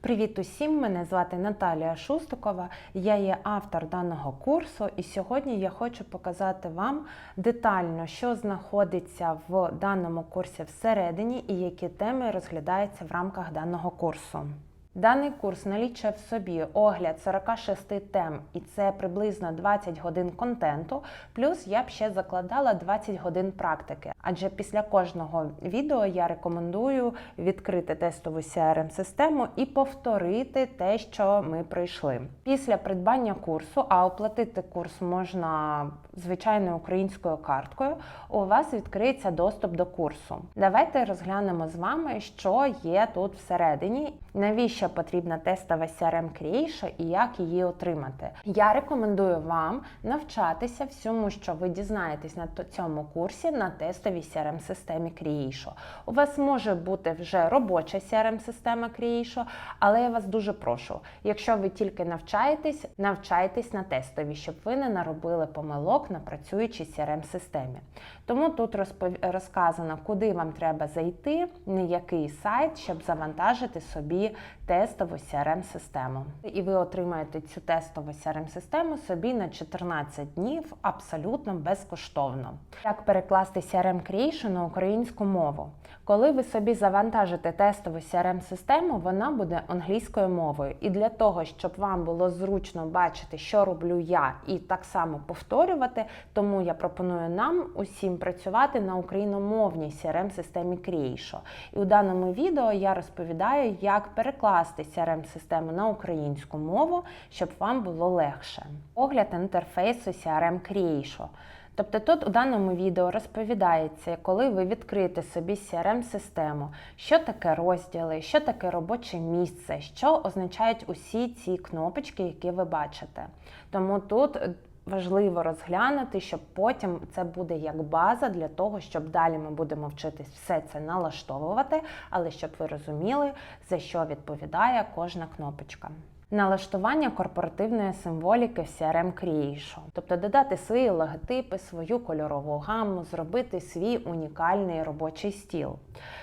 Привіт усім! Мене звати Наталія Шустукова, Я є автор даного курсу, і сьогодні я хочу показати вам детально, що знаходиться в даному курсі всередині і які теми розглядаються в рамках даного курсу. Даний курс налічує в собі огляд 46 тем, і це приблизно 20 годин контенту. Плюс я б ще закладала 20 годин практики. Адже після кожного відео я рекомендую відкрити тестову crm систему і повторити те, що ми пройшли. Після придбання курсу, а оплатити курс можна звичайною українською карткою. У вас відкриється доступ до курсу. Давайте розглянемо з вами, що є тут всередині, навіщо потрібна тестова CRM Creation і як її отримати. Я рекомендую вам навчатися всьому, що ви дізнаєтесь на цьому курсі на тестовій crm системі Creation. У вас може бути вже робоча crm система Creation, але я вас дуже прошу, якщо ви тільки навчаєтесь, навчайтесь на тестовій, щоб ви не наробили помилок на працюючій crm системі. Тому тут розказано, куди вам треба зайти, на який сайт, щоб завантажити собі тестову crm систему І ви отримаєте цю тестову crm систему собі на 14 днів абсолютно безкоштовно. Як перекласти CRM Creation на українську мову? Коли ви собі завантажите тестову crm систему вона буде англійською мовою. І для того, щоб вам було зручно бачити, що роблю я, і так само повторювати, тому я пропоную нам усім працювати на україномовній crm системі Creation. І у даному відео я розповідаю, як перекласти crm систему на українську мову, щоб вам було легше. Огляд інтерфейсу CRM Creation. Тобто тут у даному відео розповідається, коли ви відкрите собі crm систему що таке розділи, що таке робоче місце, що означають усі ці кнопочки, які ви бачите. Тому тут важливо розглянути, щоб потім це буде як база для того, щоб далі ми будемо вчитись все це налаштовувати, але щоб ви розуміли, за що відповідає кожна кнопочка. Налаштування корпоративної символіки в CRM Creation. тобто додати свої логотипи, свою кольорову гамму, зробити свій унікальний робочий стіл.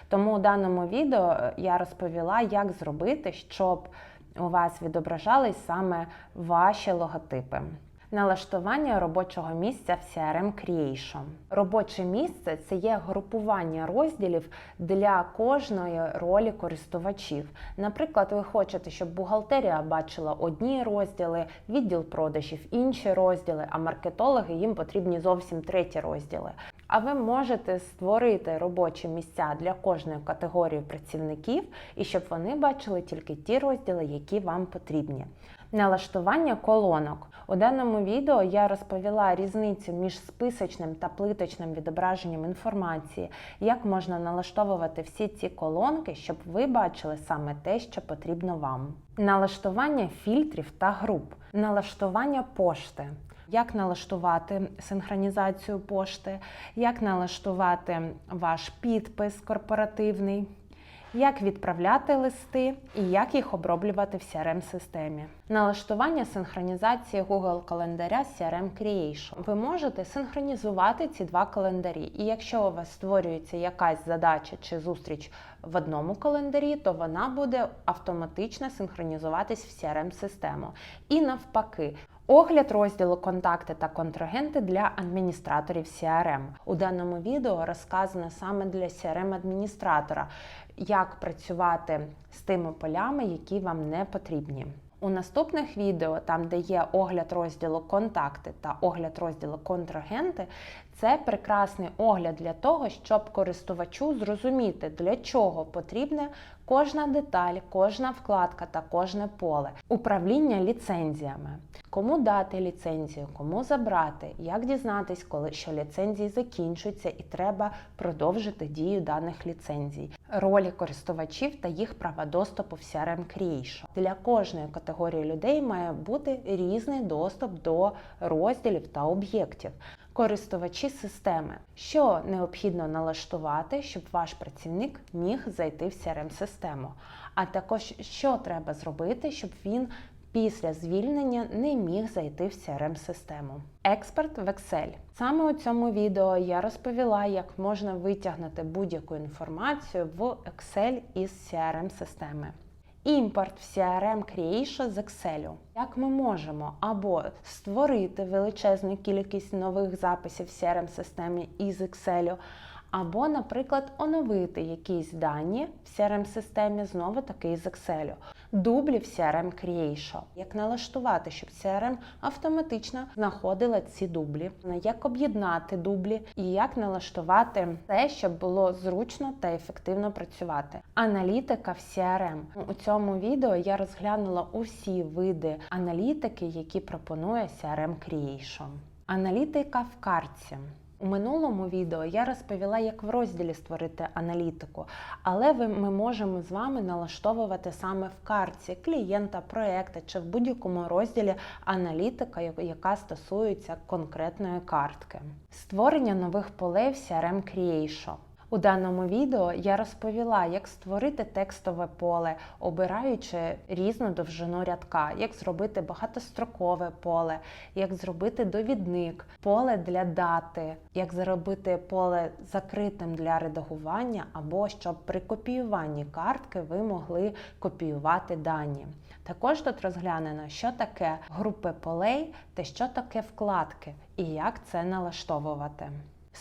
Тому у даному відео я розповіла, як зробити, щоб у вас відображались саме ваші логотипи. Налаштування робочого місця в CRM Creation. Робоче місце це є групування розділів для кожної ролі користувачів. Наприклад, ви хочете, щоб бухгалтерія бачила одні розділи, відділ продажів інші розділи, а маркетологи їм потрібні зовсім треті розділи. А ви можете створити робочі місця для кожної категорії працівників і щоб вони бачили тільки ті розділи, які вам потрібні. Налаштування колонок. У даному відео я розповіла різницю між списочним та плиточним відображенням інформації, як можна налаштовувати всі ці колонки, щоб ви бачили саме те, що потрібно вам. Налаштування фільтрів та груп, налаштування пошти. Як налаштувати синхронізацію пошти, як налаштувати ваш підпис корпоративний, як відправляти листи і як їх оброблювати в crm системі Налаштування синхронізації Google календаря з CRM Creation. Ви можете синхронізувати ці два календарі. І якщо у вас створюється якась задача чи зустріч в одному календарі, то вона буде автоматично синхронізуватись в crm систему І навпаки. Огляд розділу контакти та контрагенти для адміністраторів CRM. У даному відео розказано саме для CRM-адміністратора, як працювати з тими полями, які вам не потрібні. У наступних відео, там де є огляд розділу контакти та огляд розділу контрагенти, це прекрасний огляд для того, щоб користувачу зрозуміти, для чого потрібна кожна деталь, кожна вкладка та кожне поле. Управління ліцензіями. Кому дати ліцензію, кому забрати, як дізнатись, коли що ліцензії закінчуються і треба продовжити дію даних ліцензій, ролі користувачів та їх права доступу в CRM Creation. Для кожної категорії людей має бути різний доступ до розділів та об'єктів користувачі системи, що необхідно налаштувати, щоб ваш працівник міг зайти в crm систему а також що треба зробити, щоб він після звільнення не міг зайти в crm систему Експерт в Excel. Саме у цьому відео я розповіла, як можна витягнути будь-яку інформацію в Excel із crm системи Імпорт в CRM Creation з Excel. Як ми можемо або створити величезну кількість нових записів в CRM системі із Excel, або, наприклад, оновити якісь дані в CRM системі знову таки з Excel. Дублі в CRM Creation. Як налаштувати, щоб CRM автоматично знаходила ці дублі, як об'єднати дублі і як налаштувати те, щоб було зручно та ефективно працювати. Аналітика в CRM. У цьому відео я розглянула усі види аналітики, які пропонує CRM Creation. Аналітика в картці. У минулому відео я розповіла, як в розділі створити аналітику, але ми можемо з вами налаштовувати саме в картці клієнта, проекта чи в будь-якому розділі аналітика, яка стосується конкретної картки. Створення нових полей в CRM Creation. У даному відео я розповіла, як створити текстове поле, обираючи різну довжину рядка, як зробити багатострокове поле, як зробити довідник, поле для дати, як зробити поле закритим для редагування, або щоб при копіюванні картки ви могли копіювати дані. Також тут розглянено, що таке групи полей та що таке вкладки і як це налаштовувати.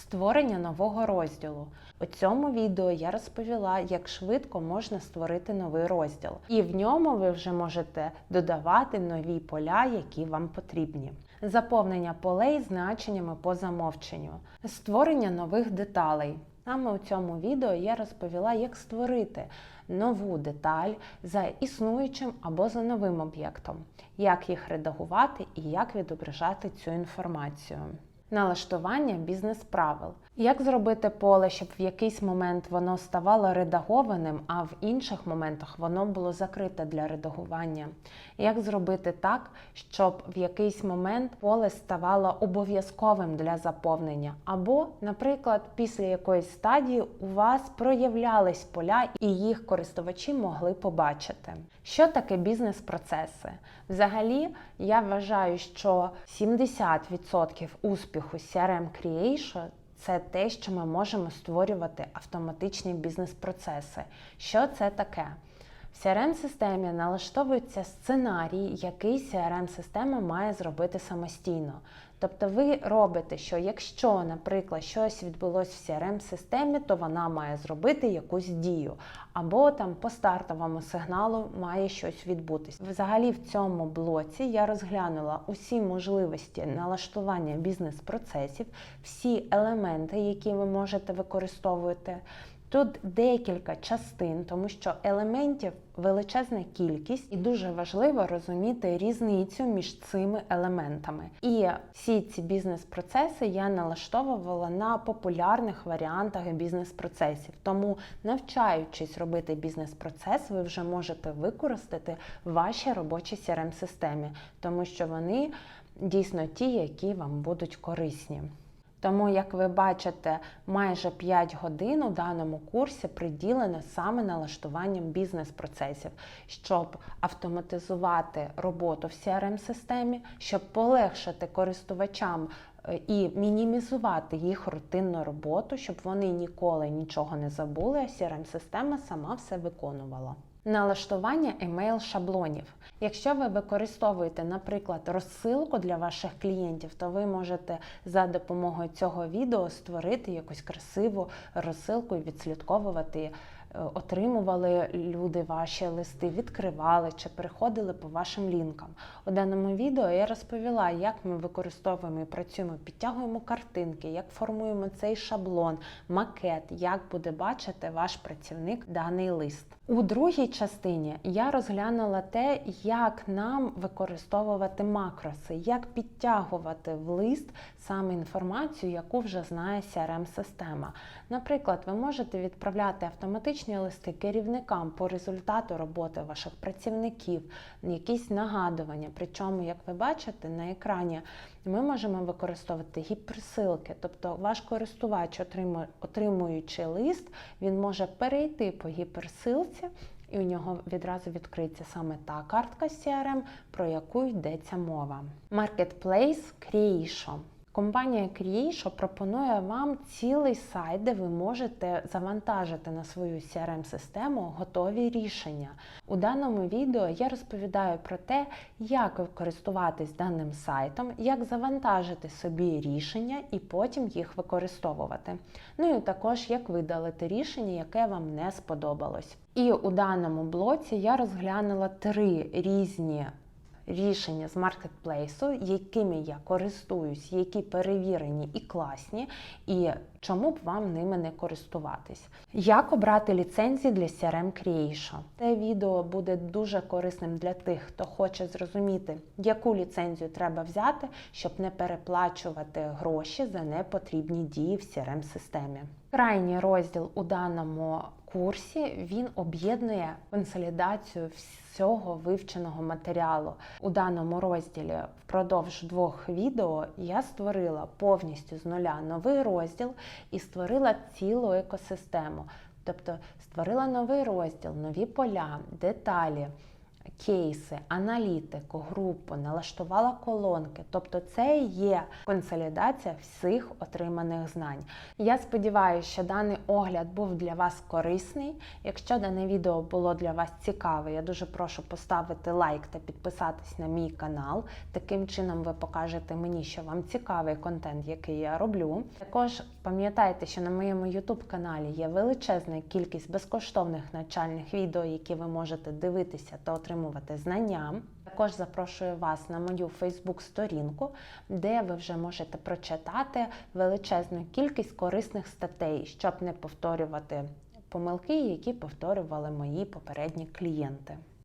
Створення нового розділу. У цьому відео я розповіла, як швидко можна створити новий розділ, і в ньому ви вже можете додавати нові поля, які вам потрібні. Заповнення полей значеннями по замовченню, створення нових деталей. Саме у цьому відео я розповіла, як створити нову деталь за існуючим або за новим об'єктом, як їх редагувати і як відображати цю інформацію. Налаштування бізнес-правил. Як зробити поле, щоб в якийсь момент воно ставало редагованим, а в інших моментах воно було закрите для редагування? Як зробити так, щоб в якийсь момент поле ставало обов'язковим для заповнення? Або, наприклад, після якоїсь стадії у вас проявлялись поля і їх користувачі могли побачити. Що таке бізнес-процеси? Взагалі, я вважаю, що 70% успіху CRM Creation це те, що ми можемо створювати автоматичні бізнес-процеси. Що це таке? В CRM-системі налаштовується сценарій, який CRM-система має зробити самостійно. Тобто ви робите, що якщо, наприклад, щось відбулося в CRM-системі, то вона має зробити якусь дію, або там по стартовому сигналу має щось відбутися. Взагалі, в цьому блоці я розглянула усі можливості налаштування бізнес-процесів, всі елементи, які ви можете використовувати. Тут декілька частин, тому що елементів величезна кількість, і дуже важливо розуміти різницю між цими елементами. І всі ці бізнес-процеси я налаштовувала на популярних варіантах бізнес-процесів. Тому, навчаючись робити бізнес-процес, ви вже можете використати в вашій робочій crm системі тому що вони дійсно ті, які вам будуть корисні. Тому, як ви бачите, майже 5 годин у даному курсі приділено саме налаштуванням бізнес-процесів, щоб автоматизувати роботу в CRM-системі, щоб полегшити користувачам е, і мінімізувати їх рутинну роботу, щоб вони ніколи нічого не забули, а CRM-система сама все виконувала. Налаштування емейл шаблонів. Якщо ви використовуєте, наприклад, розсилку для ваших клієнтів, то ви можете за допомогою цього відео створити якусь красиву розсилку і відслідковувати отримували люди ваші листи, відкривали чи переходили по вашим лінкам. У даному відео я розповіла, як ми використовуємо і працюємо, підтягуємо картинки, як формуємо цей шаблон, макет, як буде бачити ваш працівник даний лист. У другій частині я розглянула те, як нам використовувати макроси, як підтягувати в лист саме інформацію, яку вже знає CRM-система. Наприклад, ви можете відправляти автоматичні листи керівникам по результату роботи ваших працівників, якісь нагадування. Причому, як ви бачите, на екрані ми можемо використовувати гіперсилки, тобто ваш користувач, отримуючи лист, він може перейти по гіперсилці. І у нього відразу відкриється саме та картка CRM, про яку йдеться мова. Marketplace Creation. Компанія Creation пропонує вам цілий сайт, де ви можете завантажити на свою CRM-систему готові рішення. У даному відео я розповідаю про те, як користуватись даним сайтом, як завантажити собі рішення і потім їх використовувати. Ну і також як видалити рішення, яке вам не сподобалось. І у даному блоці я розглянула три різні рішення з маркетплейсу, якими я користуюсь, які перевірені і класні, і чому б вам ними не користуватись. Як обрати ліцензії для CRM Creation? Це відео буде дуже корисним для тих, хто хоче зрозуміти, яку ліцензію треба взяти, щоб не переплачувати гроші за непотрібні дії в crm системі Крайній розділ у даному курсі він об'єднує консолідацію всього вивченого матеріалу. У даному розділі впродовж двох відео я створила повністю з нуля новий розділ і створила цілу екосистему. Тобто створила новий розділ, нові поля, деталі. Кейси, аналітику, групу, налаштувала колонки. Тобто, це є консолідація всіх отриманих знань. Я сподіваюся, що даний огляд був для вас корисний. Якщо дане відео було для вас цікаве, я дуже прошу поставити лайк та підписатись на мій канал. Таким чином ви покажете мені, що вам цікавий контент, який я роблю. Також пам'ятайте, що на моєму YouTube каналі є величезна кількість безкоштовних навчальних відео, які ви можете дивитися та отримувати знання. Також запрошую вас на мою Фейсбук-сторінку, де ви вже можете прочитати величезну кількість корисних статей, щоб не повторювати помилки, які повторювали мої попередні клієнти.